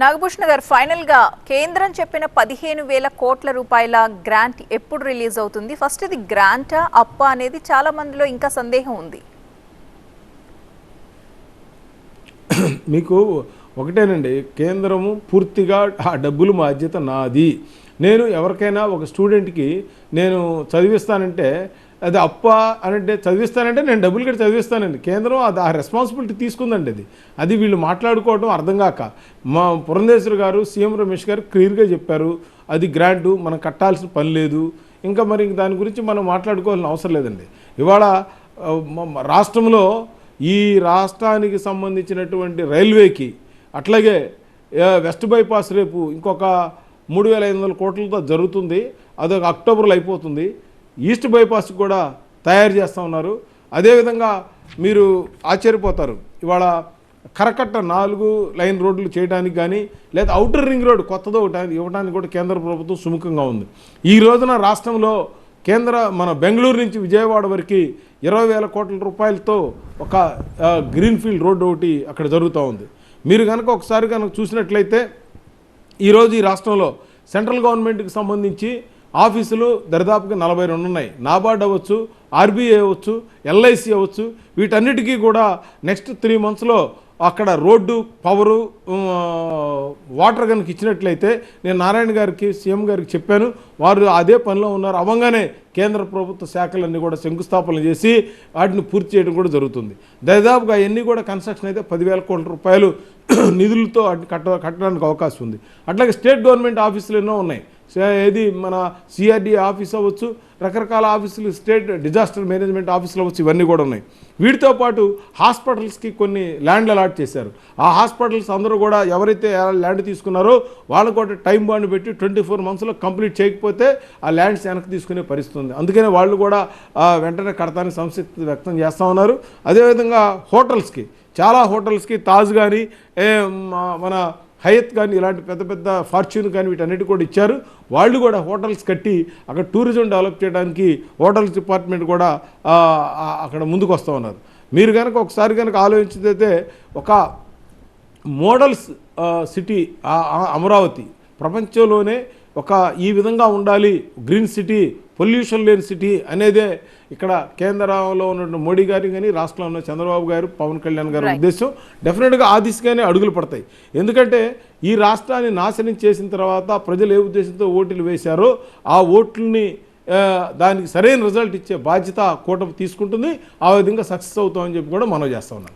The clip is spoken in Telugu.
నాగభూషణ గారు ఫైనల్గా కేంద్రం చెప్పిన పదిహేను వేల కోట్ల రూపాయల గ్రాంట్ ఎప్పుడు రిలీజ్ అవుతుంది? ఫస్ట్ ఇది గ్రాంటా అప్ప అనేది చాలా మందిలో ఇంకా సందేహం ఉంది. మీకు ఒకటేనండి కేంద్రము పూర్తిగా ఆ డబ్బులు బాధ్యత నాది. నేను ఎవరికైనా ఒక స్టూడెంట్కి నేను చదివిస్తానంటే అది అప్ప అనంటే చదివిస్తానంటే నేను డబ్బులు కట్టి చదివిస్తానండి. కేంద్రం అది ఆ రెస్పాన్సిబిలిటీ తీసుకుందండి అది. అది వీళ్ళు మాట్లాడుకోవడం అర్థం కాక. మా పురంధేశ్వర్ గారు సీఎం రమేష్ గారు క్లియర్గా చెప్పారు. అది గ్రాంటు మనం కట్టాల్సిన పని లేదు. ఇంకా మరి దాని గురించి మనం మాట్లాడుకోవాల్సిన అవసరం లేదండి. ఇవాళ రాష్ట్రంలో ఈ రాష్ట్రానికి సంబంధించినటువంటి రైల్వేకి అట్లాగే వెస్ట్ బైపాస్ రేపు ఇంకొక మూడు వేల ఐదు వందల కోట్లతో జరుగుతుంది. అదొక అక్టోబర్లో అయిపోతుంది. ఈస్ట్ బైపాస్ కూడా తయారు చేస్తూ ఉన్నారు. అదేవిధంగా మీరు ఆశ్చర్యపోతారు. ఇవాళ కరకట్ట నాలుగు లైన్ రోడ్లు చేయడానికి కానీ లేదా అవుటర్ రింగ్ రోడ్ కొత్తదో ఇవ్వడానికి కూడా కేంద్ర ప్రభుత్వం సుముఖంగా ఉంది. ఈ రోజున రాష్ట్రంలో కేంద్ర మన బెంగళూరు నుంచి విజయవాడ వరకు ఇరవై వేల కోట్ల రూపాయలతో ఒక గ్రీన్ఫీల్డ్ రోడ్డు ఒకటి అక్కడ జరుగుతూ ఉంది. మీరు కనుక ఒకసారి కనుక చూసినట్లయితే ఈరోజు ఈ రాష్ట్రంలో సెంట్రల్ గవర్నమెంట్కి సంబంధించి ఆఫీసులు దరిదాపుగా నలభై రెండు ఉన్నాయి. నాబార్డ్ అవ్వచ్చు ఆర్బీఐ అవ్వచ్చు ఎల్ఐసి అవ్వచ్చు వీటన్నిటికీ కూడా నెక్స్ట్ త్రీ మంత్స్లో అక్కడ రోడ్డు పవరు వాటర్ కనుక ఇచ్చినట్లయితే నేను నారాయణ గారికి సీఎం గారికి చెప్పాను. వారు అదే పనిలో ఉన్నారు. అవంగానే కేంద్ర ప్రభుత్వ శాఖలన్నీ కూడా శంకుస్థాపన చేసి వాటిని పూర్తి చేయడం కూడా జరుగుతుంది. దాదాపుగా అవన్నీ కూడా కన్స్ట్రక్షన్ అయితే పదివేల కోట్ల రూపాయలు నిధులతో కట్ట కట్టడానికి అవకాశం ఉంది. అట్లాగే స్టేట్ గవర్నమెంట్ ఆఫీసులు ఎన్నో ఉన్నాయి. ఏది? మన సిఆర్డీ ఆఫీస్ అవ్వచ్చు రకరకాల ఆఫీసులు స్టేట్ డిజాస్టర్ మేనేజ్మెంట్ ఆఫీసులు అవ్వచ్చు ఇవన్నీ కూడా ఉన్నాయి. వీటితో పాటు హాస్పిటల్స్కి కొన్ని ల్యాండ్లు అలాట్ చేశారు. ఆ హాస్పిటల్స్ అందరూ కూడా ఎవరైతే ల్యాండ్ తీసుకున్నారో వాళ్ళకు కూడా టైం బాండ్ పెట్టి ట్వంటీ ఫోర్ మంత్స్లో కంప్లీట్ చేయకపోతే ఆ ల్యాండ్స్ వెనక్కి తీసుకునే పరిస్థితి ఉంది. అందుకనే వాళ్ళు కూడా వెంటనే కడతానికి సంసిద్ధత వ్యక్తం చేస్తూ ఉన్నారు. అదేవిధంగా హోటల్స్కి చాలా హోటల్స్కి తాజ్ కానీ మన హయత్ కానీ ఇలాంటి పెద్ద పెద్ద ఫార్చ్యూన్ కానీ వీటన్నిటి కూడా ఇచ్చారు. వాళ్ళు కూడా హోటల్స్ కట్టి అక్కడ టూరిజం డెవలప్ చేయడానికి హోటల్స్ డిపార్ట్మెంట్ కూడా అక్కడ ముందుకు వస్తూ ఉన్నారు. మీరు కనుక ఒకసారి కనుక ఆలోచించితే ఒక మోడల్స్ సిటీ అమరావతి ప్రపంచంలోనే ఒక ఈ విధంగా ఉండాలి. గ్రీన్ సిటీ పొల్యూషన్ లేని సిటీ అనేదే ఇక్కడ కేంద్రంలో ఉన్నటువంటి మోడీ గారి కానీ రాష్ట్రంలో ఉన్న చంద్రబాబు గారు పవన్ కళ్యాణ్ గారి. ఉద్దేశం డెఫినెట్గా ఆ దిశగానే అడుగులు పడతాయి. ఎందుకంటే ఈ రాష్ట్రాన్ని నాశనం చేసిన తర్వాత ప్రజలు ఏ ఉద్దేశంతో ఓట్లు వేశారో ఆ ఓట్లని దానికి సరైన రిజల్ట్ ఇచ్చే బాధ్యత కూటమి తీసుకుంటుంది. ఆ విధంగా సక్సెస్ అవుతామని చెప్పి కూడా మనం చేస్తా ఉన్నాం.